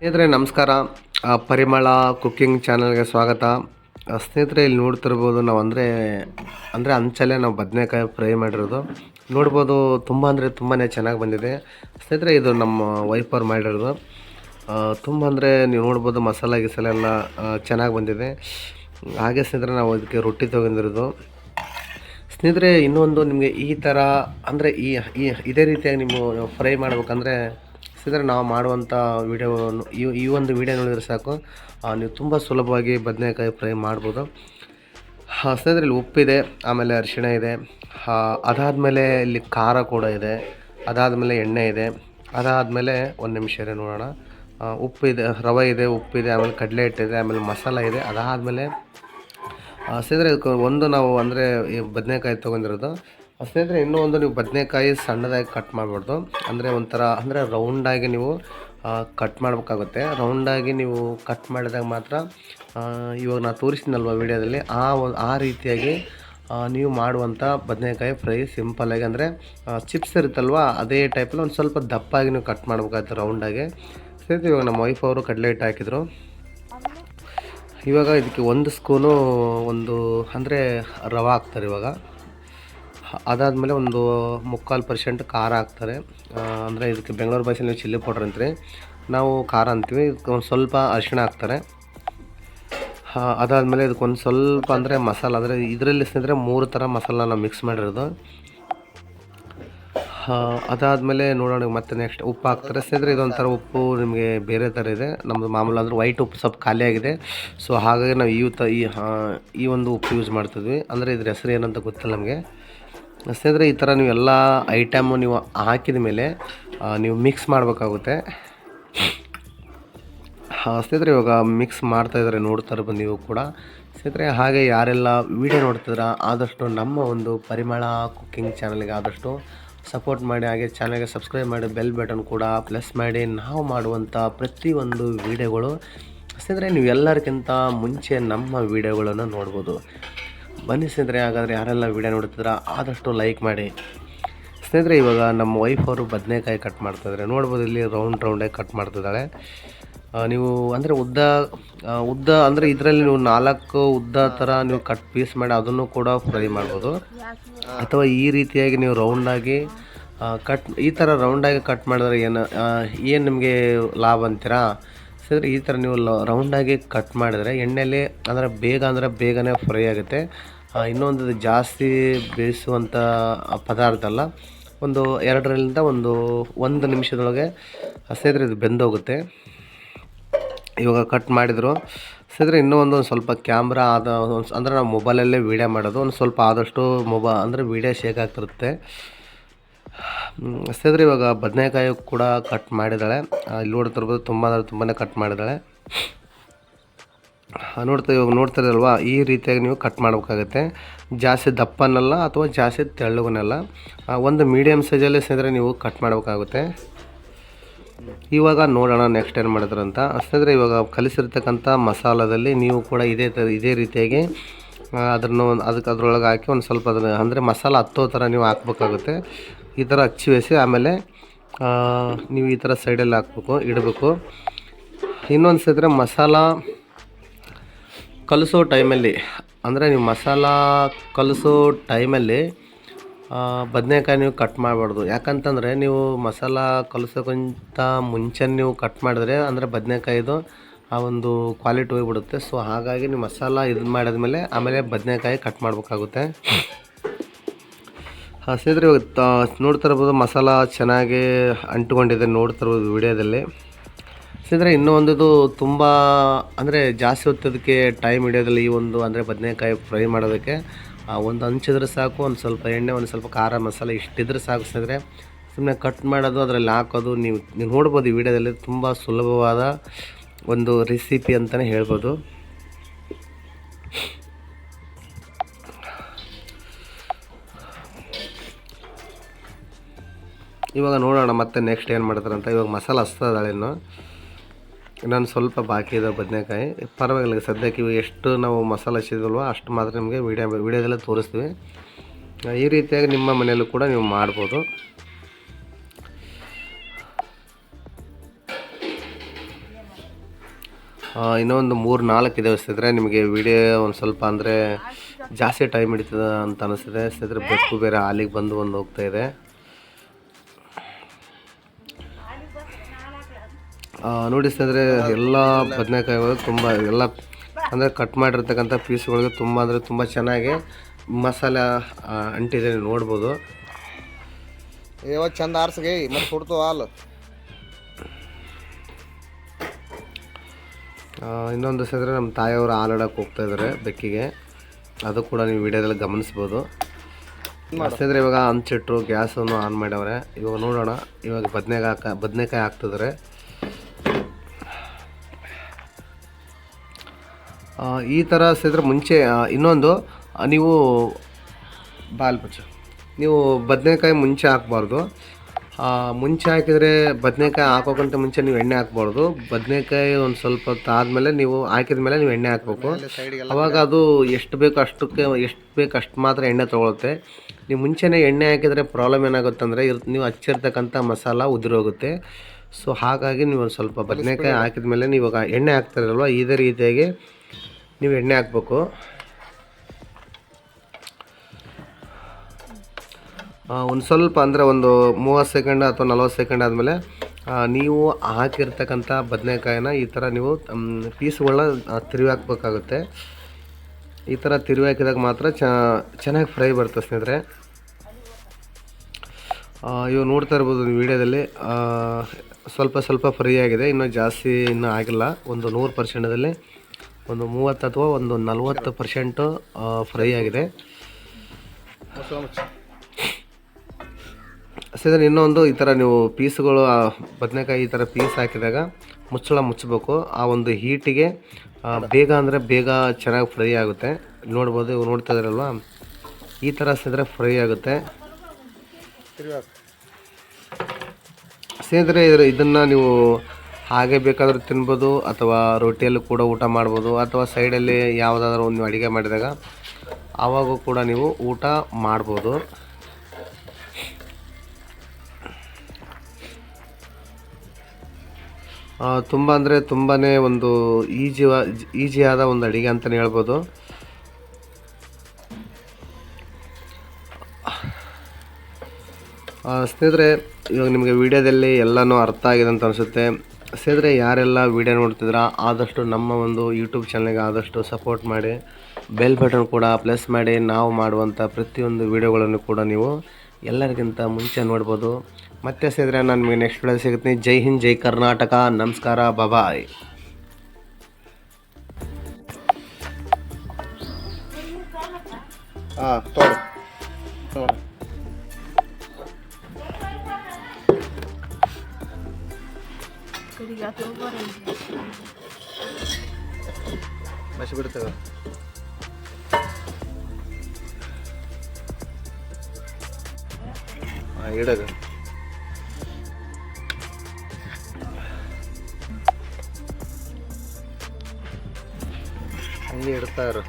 ಸ್ನೇಹಿತರೆ, ನಮಸ್ಕಾರ. ಪರಿಮಳ ಕುಕ್ಕಿಂಗ್ ಚಾನಲ್ಗೆ ಸ್ವಾಗತ. ಸ್ನೇಹಿತರೆ, ಇಲ್ಲಿ ನೋಡ್ತಿರ್ಬೋದು ನಾವು ಅಂದರೆ ಅಂದರೆ ಅಂಚಲ್ಲೇ ನಾವು ಬದನೆಕಾಯಿ ಫ್ರೈ ಮಾಡಿರೋದು. ನೋಡ್ಬೋದು ತುಂಬ ಅಂದರೆ ತುಂಬಾ ಚೆನ್ನಾಗಿ ಬಂದಿದೆ. ಸ್ನೇಹಿತರೆ, ಇದು ನಮ್ಮ ವೈಫರ್ ಮಾಡಿರೋದು. ತುಂಬ ಅಂದರೆ ನೀವು ನೋಡ್ಬೋದು ಮಸಾಲೆ ಗಿಸಲೆಲ್ಲ ಚೆನ್ನಾಗಿ ಬಂದಿದೆ. ಹಾಗೆ ಸ್ನೇಹಿತರೆ, ನಾವು ಇದಕ್ಕೆ ರೊಟ್ಟಿ ತೊಗೊಂಡಿರೋದು. ಸ್ನೇಹಿತರೆ, ಇನ್ನೊಂದು ನಿಮಗೆ ಈ ಥರ ಅಂದರೆ ಈ ಈ, ಇದೇ ರೀತಿಯಾಗಿ ನೀವು ಫ್ರೈ ಮಾಡ್ಬೇಕಂದ್ರೆ ಸ್ನೇಹಿತರೆ ನಾವು ಮಾಡುವಂಥ ವಿಡಿಯೋವನ್ನು ಈ ಈ ಒಂದು ವಿಡಿಯೋ ನೋಡಿದ್ರೆ ಸಾಕು. ನೀವು ತುಂಬ ಸುಲಭವಾಗಿ ಬದನೆಕಾಯಿ ಫ್ರೈ ಮಾಡ್ಬೋದು. ಸ್ನೇಹಿತರೆ ಇಲ್ಲಿ ಉಪ್ಪಿದೆ, ಆಮೇಲೆ ಅರಿಶಿಣ ಇದೆ. ಅದಾದಮೇಲೆ ಇಲ್ಲಿ ಖಾರ ಕೂಡ ಇದೆ. ಅದಾದಮೇಲೆ ಎಣ್ಣೆ ಇದೆ. ಅದಾದಮೇಲೆ ಒಂದು ನಿಮಿಷ ಇದೆ ನೋಡೋಣ. ಉಪ್ಪಿದೆ ರವೆ ಇದೆ ಉಪ್ಪಿದೆ ಆಮೇಲೆ ಕಡಲೆ ಹಿಟ್ಟಿದೆ ಆಮೇಲೆ ಮಸಾಲ ಇದೆ. ಅದಾದಮೇಲೆ ಇದಕ್ಕೆ ಒಂದು ನಾವು ಅಂದರೆ ಈ ಬದನೆಕಾಯಿ ತೊಗೊಂಡಿರೋದು. ಸ್ನೇಹಿತರೆ, ಇನ್ನೂ ಒಂದು ನೀವು ಬದನೆಕಾಯಿ ಸಣ್ಣದಾಗಿ ಕಟ್ ಮಾಡಬಾರ್ದು. ಅಂದರೆ ಒಂಥರ, ಅಂದರೆ ರೌಂಡಾಗಿ ನೀವು ಕಟ್ ಮಾಡಬೇಕಾಗುತ್ತೆ. ರೌಂಡಾಗಿ ನೀವು ಕಟ್ ಮಾಡಿದಾಗ ಮಾತ್ರ ಇವಾಗ ನಾನು ತೋರಿಸ್ತೀನಲ್ವ ವಿಡಿಯೋದಲ್ಲಿ, ಆ ಆ ರೀತಿಯಾಗಿ ನೀವು ಮಾಡುವಂಥ ಬದನೆಕಾಯಿ ಫ್ರೈ ಸಿಂಪಲ್ಲಾಗಿ ಅಂದರೆ ಚಿಪ್ಸ್ ಇರುತ್ತಲ್ವ, ಅದೇ ಟೈಪಲ್ಲಿ ಒಂದು ಸ್ವಲ್ಪ ದಪ್ಪಾಗಿ ನೀವು ಕಟ್ ಮಾಡಬೇಕಾಗುತ್ತೆ ರೌಂಡಾಗಿ ಸ್ನೇಹಿತರೆ, ಇವಾಗ ನಮ್ಮ ವೈಫ್ ಅವರು ಕಡಲೆ ಹಿಟ್ಟು ಹಾಕಿದರು. ಇವಾಗ ಇದಕ್ಕೆ ಒಂದು ಸ್ಕೂನು ಒಂದು, ಅಂದರೆ ರವೆ ಹಾಕ್ತಾರೆ ಇವಾಗ. ಅದಾದಮೇಲೆ ಒಂದು ಮುಕ್ಕಾಲು ಪರ್ಸೆಂಟ್ ಖಾರ ಹಾಕ್ತಾರೆ. ಅಂದರೆ ಇದಕ್ಕೆ ಬೆಂಗಳೂರು ಭಾಷೆಯಲ್ಲಿ ಚಿಲ್ಲಿ ಪೌಡ್ರ್ ಅಂತೀರಿ. ನಾವು ಖಾರ ಅಂತೀವಿ. ಇದಕ್ಕೆ ಒಂದು ಸ್ವಲ್ಪ ಅರಿಶಿಣ ಹಾಕ್ತಾರೆ. ಅದಾದಮೇಲೆ ಇದಕ್ಕೆ ಒಂದು ಸ್ವಲ್ಪ ಅಂದರೆ ಮಸಾಲ, ಅಂದರೆ ಇದರಲ್ಲಿ ಸ್ನೇಹಿತರೆ ಮೂರು ಥರ ಮಸಾಲ ನಾವು ಮಿಕ್ಸ್ ಮಾಡಿರೋದು. ಅದಾದಮೇಲೆ ನೋಡೋಣ ಮತ್ತೆ ನೆಕ್ಸ್ಟ್ ಉಪ್ಪು ಹಾಕ್ತಾರೆ. ಸ್ನೇಹಿತರೆ ಇದೊಂಥರ ಉಪ್ಪು ನಿಮಗೆ ಬೇರೆ ಥರ ಇದೆ. ನಮ್ಮದು ಮಾಮೂಲು ಅಂದರೆ ವೈಟ್ ಉಪ್ಪು ಸ್ವಲ್ಪ ಖಾಲಿಯಾಗಿದೆ ಸೊ ಹಾಗಾಗಿ ನಾವು ಈ ಈ ಒಂದು ಉಪ್ಪು ಯೂಸ್ ಮಾಡ್ತಿದ್ವಿ. ಅಂದರೆ ಇದ್ರ ಹೆಸರು ಏನಂತ ಗೊತ್ತಿಲ್ಲ ನಮಗೆ. ಸ್ನೇಹಿತರೆ, ಈ ಥರ ನೀವು ಎಲ್ಲ ಐಟಮು ನೀವು ಹಾಕಿದ ಮೇಲೆ ನೀವು ಮಿಕ್ಸ್ ಮಾಡಬೇಕಾಗುತ್ತೆ. ಸ್ನೇಹಿತರೆ, ಇವಾಗ ಮಿಕ್ಸ್ ಮಾಡ್ತಾ ಇದ್ದಾರೆ, ನೋಡ್ತಾ ಇರ್ಬೋದು ನೀವು ಕೂಡ. ಸ್ನೇಹಿತರೆ, ಹಾಗೆ ಯಾರೆಲ್ಲ ವಿಡಿಯೋ ನೋಡ್ತಿದ್ರ ಆದಷ್ಟು ನಮ್ಮ ಒಂದು ಪರಿಮಳ ಕುಕ್ಕಿಂಗ್ ಚಾನಲ್ಗೆ ಆದಷ್ಟು ಸಪೋರ್ಟ್ ಮಾಡಿ, ಹಾಗೆ ಚಾನಲ್ಗೆ ಸಬ್ಸ್ಕ್ರೈಬ್ ಮಾಡಿ ಬೆಲ್ ಬಟನ್ ಕೂಡ ಪ್ಲಸ್ ಮಾಡಿ, ನಾವು ಮಾಡುವಂಥ ಪ್ರತಿಯೊಂದು ವಿಡಿಯೋಗಳು ಸ್ನೇಹಿತರೆ, ನೀವು ಎಲ್ಲರಿಗಿಂತ ಮುಂಚೆ ನಮ್ಮ ವಿಡಿಯೋಗಳನ್ನು ನೋಡ್ಬೋದು. ಬನ್ನಿ ಸ್ನೇಹಿತರೆ, ಹಾಗಾದರೆ ಯಾರೆಲ್ಲ ವಿಡಿಯೋ ನೋಡ್ತಿದ್ರ ಆದಷ್ಟು ಲೈಕ್ ಮಾಡಿ. ಸ್ನೇಹಿತರೆ, ಇವಾಗ ನಮ್ಮ ವೈಫ್ ಅವರು ಬದನೆಕಾಯಿ ಕಟ್ ಮಾಡ್ತಾಯಿದ್ದಾರೆ ನೋಡ್ಬೋದು ಇಲ್ಲಿ ರೌಂಡ್ ರೌಂಡಾಗಿ ಕಟ್ ಮಾಡ್ತಿದ್ದಾಳೆ. ನೀವು ಅಂದರೆ ಉದ್ದ ಉದ್ದ ಅಂದರೆ ಇದರಲ್ಲಿ ನೀವು ನಾಲ್ಕು ಉದ್ದ ಥರ ನೀವು ಕಟ್ ಪೀಸ್ ಮಾಡಿ ಅದನ್ನು ಕೂಡ ಫ್ರೈ ಮಾಡ್ಬೋದು. ಅಥವಾ ಈ ರೀತಿಯಾಗಿ ನೀವು ರೌಂಡಾಗಿ ಕಟ್ ಈ ಥರ ರೌಂಡಾಗಿ ಕಟ್ ಮಾಡಿದ್ರೆ ಏನು ಏನು ನಿಮಗೆ ಲಾಭ ಅಂತೀರಾ? ಸರಿ ಈ ಥರ ನೀವು ರೌಂಡಾಗಿ ಕಟ್ ಮಾಡಿದರೆ ಎಣ್ಣೆಯಲ್ಲಿ ಅಂದರೆ ಬೇಗ ಅಂದರೆ ಬೇಗನೆ ಫ್ರೈ ಆಗುತ್ತೆ. ಇನ್ನೊಂದು ಜಾಸ್ತಿ ಬೇಯಿಸುವಂಥ ಪದಾರ್ಥ ಅಲ್ಲ. ಒಂದು ಎರಡರಿಂದ ಒಂದು ಒಂದು ನಿಮಿಷದೊಳಗೆ ಹಸಿದ್ರೆ ಇದು ಬೆಂದೋಗುತ್ತೆ. ಇವಾಗ ಕಟ್ ಮಾಡಿದರು. ಸಿದ್ರೆ ಇನ್ನೂ ಒಂದು ಸ್ವಲ್ಪ ಕ್ಯಾಮ್ರಾ ಆದ ಅಂದರೆ ನಾವು ಮೊಬೈಲಲ್ಲೇ ವೀಡಿಯೋ ಮಾಡೋದು. ಒಂದು ಸ್ವಲ್ಪ ಆದಷ್ಟು ಮೊಬಾ ಅಂದರೆ ವೀಡಿಯೋ ಶೇಕ್ ಆಗ್ತಿರುತ್ತೆ. ಸಿದ್ರೆ ಇವಾಗ ಬದನೆಕಾಯಿ ಕೂಡ ಕಟ್ ಮಾಡಿದ್ದಾಳೆ. ಇಲ್ಲಿ ನೋಡ್ತಿರ್ಬೋದು ತುಂಬ ಅಂದರೆ ತುಂಬಾ ಕಟ್ ಮಾಡಿದ್ದಾಳೆ. ನೋಡ್ತಾ, ಇವಾಗ ನೋಡ್ತಿರಲ್ವಾ ಈ ರೀತಿಯಾಗಿ ನೀವು ಕಟ್ ಮಾಡಬೇಕಾಗತ್ತೆ. ಜಾಸ್ತಿ ದಪ್ಪನಲ್ಲ ಅಥವಾ ಜಾಸ್ತಿ ತೆಳ್ಳಗನಲ್ಲ. ಒಂದು ಮೀಡಿಯಮ್ ಸೈಜಲ್ಲಿ ಸ್ನೇಹಿತರೆ, ನೀವು ಕಟ್ ಮಾಡಬೇಕಾಗುತ್ತೆ. ಇವಾಗ ನೋಡೋಣ ನೆಕ್ಸ್ಟ್ ಏನು ಮಾಡಿದ್ರು ಅಂತ. ಸ್ನೇಹಿತರೆ, ಇವಾಗ ಕಲಿಸಿರ್ತಕ್ಕಂಥ ಮಸಾಲದಲ್ಲಿ ನೀವು ಕೂಡ ಇದೇ ಥರ ಇದೇ ರೀತಿಯಾಗಿ ಅದನ್ನು ಅದಕ್ಕೆ ಅದರೊಳಗೆ ಹಾಕಿ ಒಂದು ಸ್ವಲ್ಪ ಅದನ್ನು, ಅಂದರೆ ಮಸಾಲ ಹತ್ತೋ ಥರ ನೀವು ಹಾಕ್ಬೇಕಾಗುತ್ತೆ. ಈ ಥರ ಹಚ್ಚಿ ಬೇಯಿಸಿ ಆಮೇಲೆ ನೀವು ಈ ಥರ ಸೈಡಲ್ಲಿ ಹಾಕ್ಬೇಕು, ಇಡಬೇಕು. ಇನ್ನೊಂದು ಸಿದ್ರೆ ಮಸಾಲ ಕಲಿಸೋ ಟೈಮಲ್ಲಿ, ಅಂದರೆ ನೀವು ಮಸಾಲ ಕಲಿಸೋ ಟೈಮಲ್ಲಿ ಬದನೆಕಾಯಿ ನೀವು ಕಟ್ ಮಾಡಬಾರ್ದು. ಯಾಕಂತಂದರೆ ನೀವು ಮಸಾಲ ಕಲಿಸೋಕ್ಕಿಂತ ಮುಂಚೆ ನೀವು ಕಟ್ ಮಾಡಿದ್ರೆ, ಅಂದರೆ ಬದನೆಕಾಯಿದು ಆ ಒಂದು ಕ್ವಾಲಿಟಿ ಹೋಗಿಬಿಡುತ್ತೆ. ಸೊ ಹಾಗಾಗಿ ನೀವು ಮಸಾಲ ಇದು ಮಾಡಿದ್ಮೇಲೆ ಆಮೇಲೆ ಬದನೆಕಾಯಿ ಕಟ್ ಮಾಡಬೇಕಾಗುತ್ತೆ. ಹಸಿದ್ರೆ ಇವಾಗ ನೋಡ್ತಾ ಇರ್ಬೋದು, ಮಸಾಲ ಚೆನ್ನಾಗಿ ಅಂಟ್ಕೊಂಡಿದೆ ನೋಡ್ತಾ ಇರ್ಬೋದು ವಿಡಿಯೋದಲ್ಲಿ. ಸ್ನೇಹಿತರೆ, ಇನ್ನೂ ಒಂದಿದು ತುಂಬ, ಅಂದರೆ ಜಾಸ್ತಿ ಹೊತ್ತದಕ್ಕೆ ಟೈಮ್ ಹಿಡಿಯೋದಲ್ಲಿ ಈ ಒಂದು, ಅಂದರೆ ಬದನೆಕಾಯಿ ಫ್ರೈ ಮಾಡೋದಕ್ಕೆ ಒಂದು ಹಂಚಿದ್ರೆ ಸಾಕು, ಒಂದು ಸ್ವಲ್ಪ ಎಣ್ಣೆ, ಒಂದು ಸ್ವಲ್ಪ ಖಾರ ಮಸಾಲೆ ಇಷ್ಟಿದ್ರೆ ಸಾಕು ಸ್ನೇಹಿತರೆ. ಸುಮ್ಮನೆ ಕಟ್ ಮಾಡೋದು, ಅದರಲ್ಲಿ ಹಾಕೋದು, ನೀವು ನೀವು ನೋಡ್ಬೋದು ಈ ವಿಡಿಯೋದಲ್ಲಿ ತುಂಬ ಸುಲಭವಾದ ಒಂದು ರೆಸಿಪಿ ಅಂತಲೇ ಹೇಳ್ಬೋದು. ಇವಾಗ ನೋಡೋಣ ಮತ್ತೆ ನೆಕ್ಸ್ಟ್ ಏನು ಮಾಡ್ತಾರೆ ಅಂತ. ಇವಾಗ ಮಸಾಲೆ ಹಸ್ತದಾಳೆ ಇನ್ನು. ಇನ್ನೊಂದು ಸ್ವಲ್ಪ ಬಾಕಿ ಇದೆ ಬದನೆಕಾಯಿ. ಪರವಾಗಿಲ್ಲ, ಸದ್ಯಕ್ಕೆ ಇವಾಗ ಎಷ್ಟು ನಾವು ಮಸಾಲೆ ಹಚ್ಚಿದ್ವಲ್ವ ಅಷ್ಟು ಮಾತ್ರ ನಿಮಗೆ ವೀಡಿಯೋ ವೀಡಿಯೋದಲ್ಲೇ ತೋರಿಸ್ತೀವಿ. ಈ ರೀತಿಯಾಗಿ ನಿಮ್ಮ ಮನೆಯಲ್ಲೂ ಕೂಡ ನೀವು ಮಾಡ್ಬೋದು. ಇನ್ನೊಂದು ಮೂರು, ನಾಲ್ಕು ಇದೆ ಸ್ನೇಹಿತರೆ ನಿಮಗೆ ವಿಡಿಯೋ ಒಂದು ಸ್ವಲ್ಪ ಅಂದರೆ ಜಾಸ್ತಿ ಟೈಮ್ ಹಿಡಿತದ ಅಂತ ಅನಿಸ್ತಿದೆ ಸ್ನೇಹಿತರೆ ಬೆಕ್ಕು ಬೇರೆ ಹಾಲಿಗೆ ಬಂದು ಒಂದು ಹೋಗ್ತಾ ಇದೆ. ನೋಡಿ ಸ್ನೇಹಿತರೆ ಎಲ್ಲ ಬದನೆಕಾಯಿಗಳು ತುಂಬ ಎಲ್ಲ ಅಂದರೆ ಕಟ್ ಮಾಡಿರ್ತಕ್ಕಂಥ ಪೀಸ್ಗಳಿಗೆ ತುಂಬ ಅಂದರೆ ತುಂಬ ಚೆನ್ನಾಗಿ ಮಸಾಲೆ ಅಂಟಿದೆ ನೀವು ನೋಡ್ಬೋದು. ಇವತ್ತು ಚಂದ ಆರ್ಸಿಗೆ ಮತ್ತೆ ಕೊಡ್ತು ಹಾಲು. ಇನ್ನೊಂದು ಸ್ನೇಹಿತರೆ ನಮ್ಮ ತಾಯಿಯವರು ಹಾಲಾಡೋಕೆ ಹೋಗ್ತಾ ಇದ್ದಾರೆ ಬೆಕ್ಕಿಗೆ. ಅದು ಕೂಡ ನೀವು ವಿಡಿಯೋದಲ್ಲಿ ಗಮನಿಸ್ಬೋದು. ಮಸ್ತಿದ್ರೆ ಇವಾಗ ಹಂಚಿಟ್ರು ಗ್ಯಾಸನ್ನು ಆನ್ ಮಾಡವ್ರೆ ಇವಾಗ ನೋಡೋಣ ಇವಾಗ ಬದನೆಕಾಯಿ ಹಾಕ ಬದನೆಕಾಯಿ ಹಾಕ್ತಿದ್ದಾರೆ ಈ ಥರ ಸೇದ್ರೆ ಮುಂಚೆ ಇನ್ನೊಂದು ನೀವು ಬಾಲ್ ಪಚ ನೀವು ಬದನೆಕಾಯಿ ಮುಂಚೆ ಹಾಕ್ಬಾರ್ದು. ಮುಂಚೆ ಹಾಕಿದರೆ ಬದನೆಕಾಯಿ ಹಾಕೋಕ್ಕಿಂತ ಮುಂಚೆ ನೀವು ಎಣ್ಣೆ ಹಾಕ್ಬಾರ್ದು. ಬದನೆಕಾಯಿ ಒಂದು ಸ್ವಲ್ಪ ಹೊತ್ತು ಆದಮೇಲೆ ನೀವು ಹಾಕಿದ ಮೇಲೆ ನೀವು ಎಣ್ಣೆ ಹಾಕಬೇಕು. ಅವಾಗ ಅದು ಎಷ್ಟು ಬೇಕು ಅಷ್ಟಕ್ಕೆ ಎಷ್ಟು ಬೇಕು ಅಷ್ಟು ಮಾತ್ರ ಎಣ್ಣೆ ತೊಗೊಳುತ್ತೆ. ನೀವು ಮುಂಚೆನೇ ಎಣ್ಣೆ ಹಾಕಿದರೆ ಪ್ರಾಬ್ಲಮ್ ಏನಾಗುತ್ತೆ ಅಂದರೆ ಇರ್ ನೀವು ಹಚ್ಚಿರ್ತಕ್ಕಂಥ ಮಸಾಲ ಉದುರೋಗುತ್ತೆ. ಸೊ ಹಾಗಾಗಿ ನೀವು ಒಂದು ಸ್ವಲ್ಪ ಬದನೆಕಾಯಿ ಹಾಕಿದ ಮೇಲೆ ನೀವು ಎಣ್ಣೆ ಹಾಕ್ತಾರಲ್ವ ಇದೇ ರೀತಿಯಾಗಿ ನೀವು ಎಣ್ಣೆ ಹಾಕ್ಬೇಕು. ಒಂದು ಸ್ವಲ್ಪ ಅಂದರೆ ಒಂದು ಮೂವತ್ತು ಸೆಕೆಂಡ್ ಅಥವಾ ನಲ್ವತ್ತು ಸೆಕೆಂಡ್ ಆದಮೇಲೆ ನೀವು ಹಾಕಿರ್ತಕ್ಕಂಥ ಬದನೆಕಾಯಿನ ಈ ಥರ ನೀವು ಪೀಸ್ಗಳನ್ನ ತಿರುವಿ ಹಾಕ್ಬೇಕಾಗುತ್ತೆ ಈ ಥರ ತಿರುವಿ ಹಾಕಿದಾಗ ಮಾತ್ರ ಚೆನ್ನಾಗಿ ಫ್ರೈ ಬರ್ತದೆ ಸ್ನೇಹಿತರೆ. ಇವು ನೋಡ್ತಾ ಇರ್ಬೋದು ವಿಡಿಯೋದಲ್ಲಿ. ಸ್ವಲ್ಪ ಸ್ವಲ್ಪ ಫ್ರೈ ಆಗಿದೆ, ಇನ್ನೂ ಜಾಸ್ತಿ ಇನ್ನೂ ಆಗಿಲ್ಲ. ಒಂದು ನೂರು ಪರ್ಸೆಂಟದಲ್ಲಿ ಒಂದು ಮೂವತ್ತು ಅಥವಾ ಒಂದು ನಲ್ವತ್ತು ಪರ್ಸೆಂಟು ಫ್ರೈ ಆಗಿದೆ. ಸರ್ ಇನ್ನೊಂದು ಈ ಥರ ನೀವು ಪೀಸ್ಗಳು ಬದನೆಕಾಯಿ ಈ ಥರ ಪೀಸ್ ಹಾಕಿದಾಗ ಮುಚ್ಚಳ ಮುಚ್ಚಬೇಕು. ಆ ಒಂದು ಹೀಟಿಗೆ ಬೇಗ ಅಂದರೆ ಬೇಗ ಚೆನ್ನಾಗಿ ಫ್ರೈ ಆಗುತ್ತೆ. ನೋಡ್ಬೋದು ಇವು ನೋಡ್ತಾ ಇದ್ರಲ್ವ? ಈ ಥರ ಸಿದ್ರೆ ಫ್ರೈ ಆಗುತ್ತೆ. ಸ್ನೇಹಿತರೆ ಇದ್ರ ಇದನ್ನು ನೀವು ಹಾಗೆ ಬೇಕಾದರೂ ತಿನ್ಬೋದು ಅಥವಾ ರೊಟ್ಟಿಯಲ್ಲೂ ಕೂಡ ಊಟ ಮಾಡ್ಬೋದು ಅಥವಾ ಸೈಡಲ್ಲಿ ಯಾವುದಾದ್ರೂ ಒಂದು ಅಡುಗೆ ಮಾಡಿದಾಗ ಆವಾಗೂ ಕೂಡ ನೀವು ಊಟ ಮಾಡ್ಬೋದು. ತುಂಬ ಅಂದರೆ ತುಂಬಾ ಒಂದು ಈಜಿ ಈಜಿಯಾದ ಒಂದು ಅಡುಗೆ ಅಂತಲೇ ಹೇಳ್ಬೋದು. ಸ್ನೇಹಿತರೆ, ಇವಾಗ ನಿಮಗೆ ವಿಡಿಯೋದಲ್ಲಿ ಎಲ್ಲನೂ ಅರ್ಥ ಆಗಿದೆ ಅಂತ ಅನಿಸುತ್ತೆ. ಸ್ನೇಹಿತರೆ ಯಾರೆಲ್ಲ ವಿಡಿಯೋ ನೋಡ್ತಿದ್ದೀರಾ, ಆದಷ್ಟು ನಮ್ಮ ಒಂದು ಯೂಟ್ಯೂಬ್ ಚಾನಲ್ಗೆ ಆದಷ್ಟು ಸಪೋರ್ಟ್ ಮಾಡಿ. ಬೆಲ್ ಬಟನ್ ಕೂಡ ಪ್ಲಸ್ ಮಾಡಿ. ನಾವು ಮಾಡುವಂಥ ಪ್ರತಿಯೊಂದು ವಿಡಿಯೋಗಳನ್ನು ಕೂಡ ನೀವು ಎಲ್ಲರಿಗಿಂತ ಮುಂಚೆ ನೋಡ್ಬೋದು. ಮತ್ತೆ ಸೇದ್ರೆ ನಾನು ನಿಮಗೆ ನೆಕ್ಸ್ಟ್ ವಿಡಿಯೋ ಸಿಗ್ತೀನಿ ಜೈ ಹಿಂದ್, ಜೈ ಕರ್ನಾಟಕ. ನಮಸ್ಕಾರ ಬಾಯ್ ಹಾಂ ಬಸ್ ಬಿಡ್ತೇವೆ ಇಡಗ ಹಂಗೆ ಇಡ್ತಾ ಇರು.